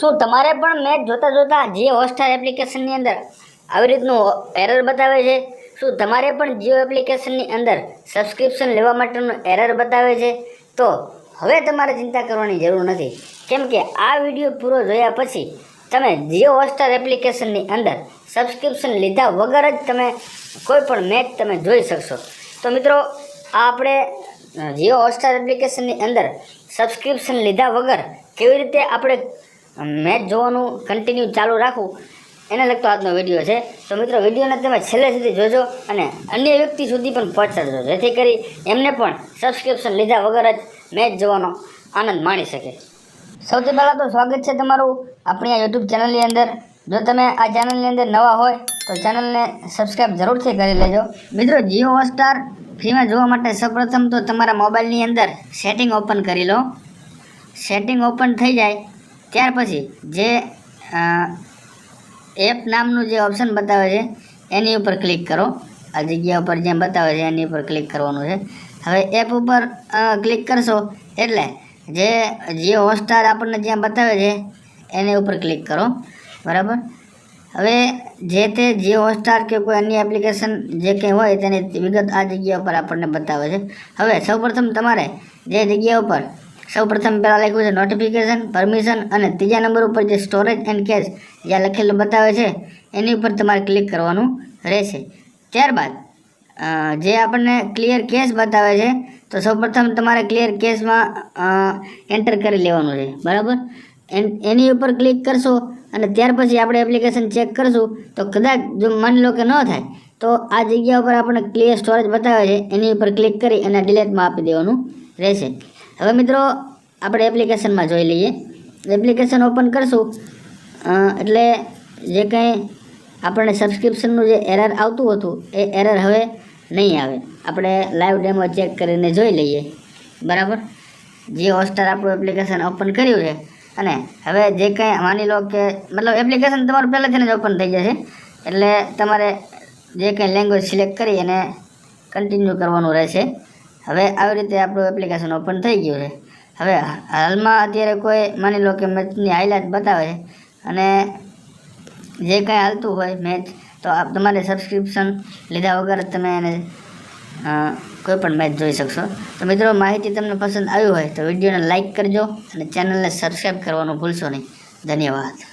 શું તમારે પણ મેચ જોતા જોતા જીઓ હોટસ્ટાર એપ્લિકેશનની અંદર આવી રીતનું એરર બતાવે છે? શું તમારે પણ જીઓ એપ્લિકેશનની અંદર સબસ્ક્રિપ્શન લેવા માટેનું એરર બતાવે છે? તો હવે તમારે ચિંતા કરવાની જરૂર નથી. કેમ કે આ વીડિયો પૂરો જોયા પછી તમે જીઓ હોટસ્ટાર એપ્લિકેશનની અંદર સબસ્ક્રિપ્શન લીધા વગર જ તમે કોઈ પણ મેચ તમે જોઈ શકશો. તો મિત્રો આ આપણે જીઓ હોટસ્ટાર એપ્લિકેશનની અંદર સબસ્ક્રિપ્શન લીધા વગર કેવી રીતે આપણે મેચ જોવાનું કન્ટિન્યુ ચાલુ રાખવું, એને લગતો આજનો વીડિયો છે. તો મિત્રો વિડીયોને તમે છેલ્લે સુધી જોજો અને અન્ય વ્યક્તિ સુધી પણ પહોંચાડજો. જેથી કરી એમને પણ સબસ્ક્રિપ્શન લીધા વગર જ મેચ જોવાનો આનંદ માણી શકે. સૌથી પહેલાં તો સ્વાગત છે તમારું આપણી આ યુટ્યુબ ચેનલની અંદર. જો તમે આ ચેનલની અંદર નવા હોય, તો ચેનલને સબસ્ક્રાઈબ જરૂરથી કરી લેજો. મિત્રો જીઓ હોટસ્ટાર ફ્રીમાં જોવા માટે સૌપ્રથમ તો તમારા મોબાઈલની અંદર સેટિંગ ઓપન કરી લો. સેટિંગ ઓપન થઈ જાય. ત્યાર પછી જે એપ નામનું જે ઓપ્શન બતાવે છે, એની ઉપર ક્લિક કરો. આ જગ્યા ઉપર જ્યાં બતાવે છે, એની ઉપર ક્લિક કરવાનું છે. હવે એપ ઉપર ક્લિક કરશો એટલે જે જે હોટસ્ટાર આપણને જ્યાં બતાવે છે, એની ઉપર ક્લિક કરો. બરાબર? હવે જે તે, જે હોટસ્ટાર કે કોઈ અન્ય એપ્લિકેશન જે કંઈ હોય તેની વિગત આ જગ્યા ઉપર આપણને બતાવે છે. હવે સૌપ્રથમ તમારે જે જગ્યા ઉપર સૌપ્રથમ પહેલાં લખ્યું છે નોટિફિકેશન પરમિશન અને ત્રીજા નંબર ઉપર જે સ્ટોરેજ એન્ડ કેશ જ્યાં લખેલું બતાવે છે, એની ઉપર તમારે ક્લિક કરવાનું રહેશે. ત્યારબાદ જે આપણને ક્લિયર કેશ બતાવે છે, તો સૌપ્રથમ તમારે ક્લિયર કેશમાં એન્ટર કરી લેવાનું છે. બરાબર? એન- ઉપર ક્લિક કરશો અને ત્યાર પછી આપણે એપ્લિકેશન ચેક કરશું, તો કદાચ જો માની લો કે ન થાય, તો આ જગ્યા ઉપર આપણે ક્લિયર સ્ટોરેજ બતાવે છે, એની ઉપર ક્લિક કરી અને ડિલેટમાં આપી દેવાનું રહેશે. હવે મિત્રો, આપણે એપ્લિકેશનમાં જોઈ લઈએ. એપ્લિકેશન ઓપન કરશું. એટલે જે કંઈ આપણને સબસ્ક્રિપ્શનનું જે એરર આવતું હતું, એ એરર હવે નહીં આવે. આપણે લાઈવ ડેમો ચેક કરીને જોઈ લઈએ. બરાબર? જે હોસ્ટાર આપણું એપ્લિકેશન ઓપન કર્યું છે, અને હવે જે કંઈ માની લો કે, મતલબ એપ્લિકેશન તમારું પહેલાંથી જ ઓપન થઈ જશે. એટલે તમારે જે કંઈ લેંગ્વેજ સિલેક્ટ કરી અને કન્ટિન્યુ કરવાનું રહેશે. હવે આવી રીતે આપણું એપ્લિકેશન ઓપન થઈ ગયું છે. હવે હાલમાં અત્યારે કોઈ માની લો કે મેચની હાઇલાઇટ બતાવે અને જે કાંઈ હાલતું હોય મેચ તો આપ તમારે સબસ્ક્રિપ્શન લીધા વગર તમે એને કોઈ પણ મેચ જોઈ શકશો. તો મિત્રો, માહિતી તમને પસંદ આવી હોય તો વિડીયોને લાઇક કરજો અને ચેનલને સબસ્ક્રાઈબ કરવાનું ભૂલશો નહીં. ધન્યવાદ.